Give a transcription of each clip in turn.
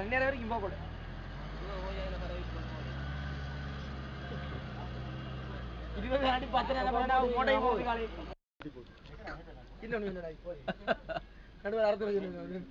போயிட்டாங்க நேரம் வரைக்கும் போக கூட இருபது நாடி பத்து நேரம் மூட்டை போகுது. காலை நடுவர் அறுத்து வைக்கணும் கொஞ்சம்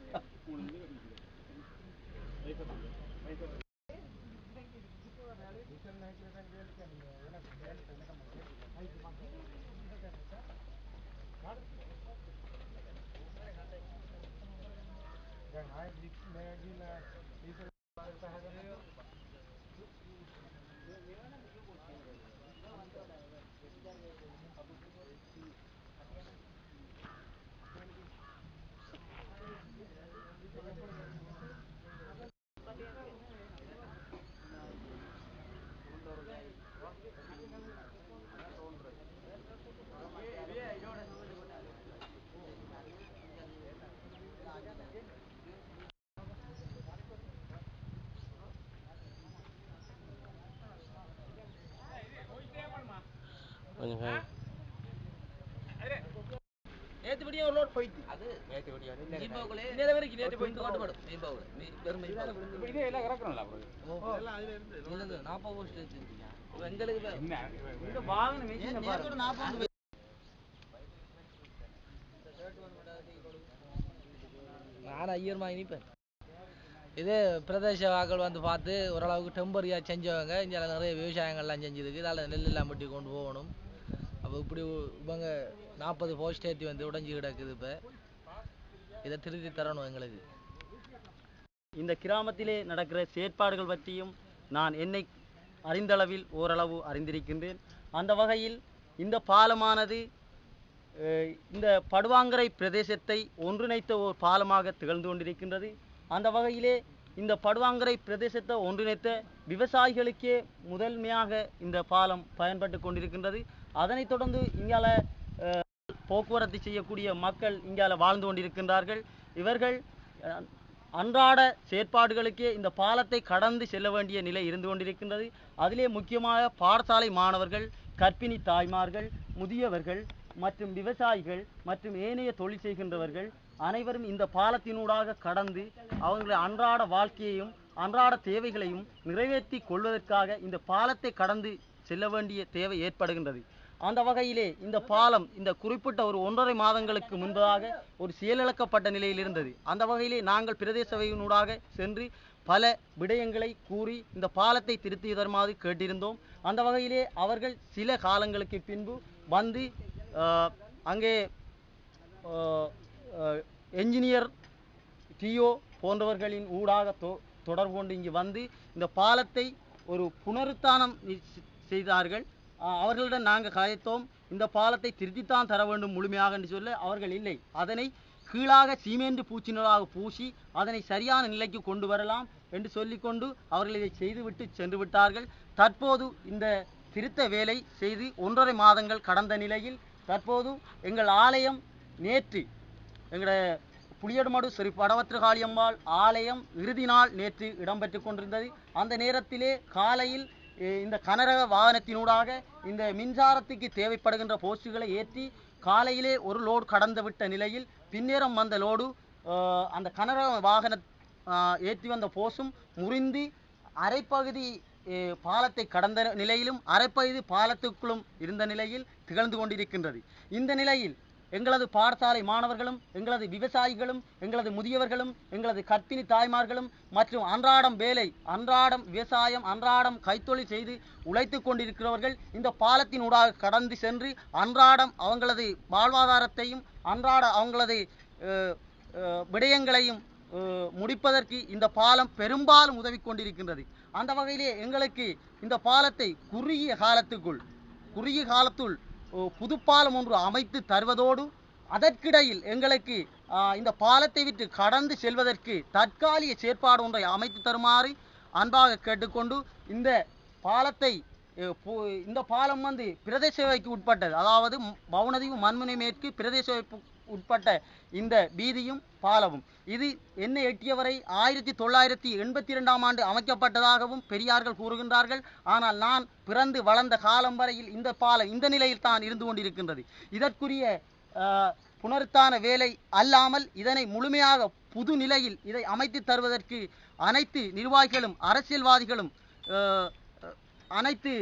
நேத்து விடிய ஒரு லோட் போயிட்டு. அது நேற்று விடிய தீபாவளி நேரம் வரைக்கும் நேற்று போயிட்டு காட்டுப்படும் தீபாவளி மீ- வெறும் தீபாவளி இப்ப இதே எல்லாம் கிடக்கணும்ல அப்புறம் நாற்பது வருஷம் வச்சிருக்கீங்க எங்களுக்கு இந்த பாரு. நாற்பது நான் ஐயர் வாங்கி நிற்பேன் இது பிரதேச வாக்கள் வந்து பார்த்து ஓரளவுக்கு டெம்பரியாக செஞ்சவங்க இங்கே நிறைய விவசாயங்கள்லாம் செஞ்சுருக்கு. இதால் நெல் எல்லாம் பட்டி கொண்டு போகணும். அப்போ இப்படி இவங்க நாற்பது போஸ்ட் ஏற்றி வந்து உடஞ்சி கிடக்குது இப்போ. இதை திருத்தி தரணும் எங்களுக்கு. இந்த கிராமத்திலே நடக்கிற செயற்பாடுகள் பற்றியும் நான் என்னை அறிந்தளவில் ஓரளவு அறிந்திருக்கின்றேன். அந்த வகையில் இந்த பாலமானது இந்த படுவாங்கரை பிரதேசத்தை ஒன்றிணைத்த ஒரு பாலமாக திகழ்ந்து கொண்டிருக்கின்றது. அந்த வகையிலே இந்த படுவாங்கரை பிரதேசத்தை ஒன்றிணைத்த விவசாயிகளுக்கே முதன்மையாக இந்த பாலம் பயன்பட்டு கொண்டிருக்கின்றது. அதனைத் தொடர்ந்து இங்கால போக்குவரத்து செய்யக்கூடிய மக்கள் இங்கால வாழ்ந்து கொண்டிருக்கின்றார்கள். இவர்கள் அன்றாட செயற்பாடுகளுக்கே இந்த பாலத்தை கடந்து செல்ல வேண்டிய நிலை இருந்து கொண்டிருக்கின்றது. அதிலே முக்கியமாக பாடசாலை மாணவர்கள் கர்ப்பிணி தாய்மார்கள் முதியவர்கள் மற்றும் விவசாயிகள் மற்றும் ஏனைய தொழில் செய்கின்றவர்கள் அனைவரும் இந்த பாலத்தினூடாக கடந்து அவங்களுடைய அன்றாட வாழ்க்கையையும் அன்றாட தேவைகளையும் நிறைவேற்றி கொள்வதற்காக இந்த பாலத்தை கடந்து செல்ல வேண்டிய தேவை ஏற்படுகின்றது. அந்த வகையிலே இந்த பாலம் இந்த குறிப்பிட்ட ஒரு ஒன்றரை மாதங்களுக்கு முன்பதாக ஒரு செயலிழக்கப்பட்ட நிலையில் இருந்தது. அந்த வகையிலே நாங்கள் பிரதேச சபையினூடாக சென்று பல விடயங்களை கூறி இந்த பாலத்தை திருத்தி தருமாறு கேட்டிருந்தோம். அந்த வகையிலே அவர்கள் சில காலங்களுக்கு பின்பு வந்து அங்கே என்ஜினியர் டிஓ போன்றவர்களின் ஊடாக தொ தொடர்பு கொண்டு இங்கு வந்து இந்த பாலத்தை ஒரு புனருத்தானம் செய்தார்கள். அவர்களிடம் நாங்கள் கதைத்தோம். இந்த பாலத்தை திருத்தித்தான் தர வேண்டும் முழுமையாக என்று சொல்ல அவர்கள் இல்லை. அதனை கீழாக சீமெண்ட் பூச்சினராக பூசி அதனை சரியான நிலைக்கு கொண்டு வரலாம் என்று சொல்லிக்கொண்டு அவர்கள் இதை செய்துவிட்டு சென்று விட்டார்கள். தற்போது இந்த திருத்த வேலை செய்து ஒன்றரை மாதங்கள் கடந்த நிலையில் தற்போது எங்கள் ஆலயம் நேற்று எங்களோட புளியடுமடு ஸ்ரீ படவத்திரகாளியம்மாள் ஆலயம் இறுதி நாள் நேற்று இடம்பெற்று கொண்டிருந்தது. அந்த நேரத்திலே காலையில் இந்த கனரக வாகனத்தினூடாக இந்த மின்சாரத்துக்கு தேவைப்படுகின்ற போஸ்டுகளை ஏற்றி காலையிலே ஒரு லோடு கடந்து விட்ட நிலையில் பின்னேரம் வந்த லோடு அந்த கனரக வாகன ஏற்றி வந்த போஸும் முறிந்து அரைப்பகுதி பாலத்தை கடந்த நிலையிலும் அரைப்பகுதி பாலத்துக்குள்ளும் இருந்த நிலையில் திகழ்ந்து கொண்டிருக்கின்றது. இந்த நிலையில் எங்களது பாடசாலை மாணவர்களும் எங்களது விவசாயிகளும் எங்களது முதியவர்களும் எங்களது கர்ப்பிணி தாய்மார்களும் மற்றும் அன்றாடம் வேலை அன்றாடம் விவசாயம் அன்றாடம் கைத்தொழில் செய்து உழைத்து கொண்டிருக்கிறவர்கள் இந்த பாலத்தின் ஊடாக கடந்து சென்று அன்றாடம் அவங்களது வாழ்வாதாரத்தையும் அன்றாட அவங்களது அஹ், அஹ், விடயங்களையும் முடிப்பதற்கு இந்த பாலம் பெரும்பாலும் உதவி கொண்டிருக்கின்றது. அந்த வகையிலே எங்களுக்கு இந்த பாலத்தை குறுகிய காலத்துக்குள் குறுகிய காலத்துள் புதுப்பாலம் ஒன்று அமைத்து தருவதோடு அதற்கிடையில் எங்களுக்கு இந்த பாலத்தை விட்டு கடந்து செல்வதற்கு தற்காலிக செயற்பாடு ஒன்றை அமைத்து தருமாறு அன்பாக கேட்டுக்கொண்டு இந்த பாலத்தை இந்த பாலம் வந்து பிரதேச சபைக்கு உட்பட்டது. அதாவது ம்- மண்முனை மேற்கு பிரதேச உட்பட்ட இந்த வீதியும் பாலமும் இது என்னை எட்டியவரை ஆயிரத்தி தொள்ளாயிரத்தி எண்பத்தி இரண்டாம் ஆண்டு அமைக்கப்பட்டதாகவும் பெரியார்கள் கூறுகின்றார்கள். ஆனால் நான் பிறந்து வளர்ந்த காலம் வரையில் இந்த பாலம் இந்த நிலையில் தான் இருந்து கொண்டிருக்கின்றது. இதற்குரிய புனருத்தான வேலை அல்லாமல் இதனை முழுமையாக புது நிலையில் இதை அமைத்து தருவதற்கு அனைத்து நிர்வாகிகளும் அரசியல்வாதிகளும் அனைத்து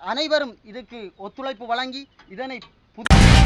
அனைவரும் இதுக்கு ஒத்துழைப்பு வழங்கி இதனை புது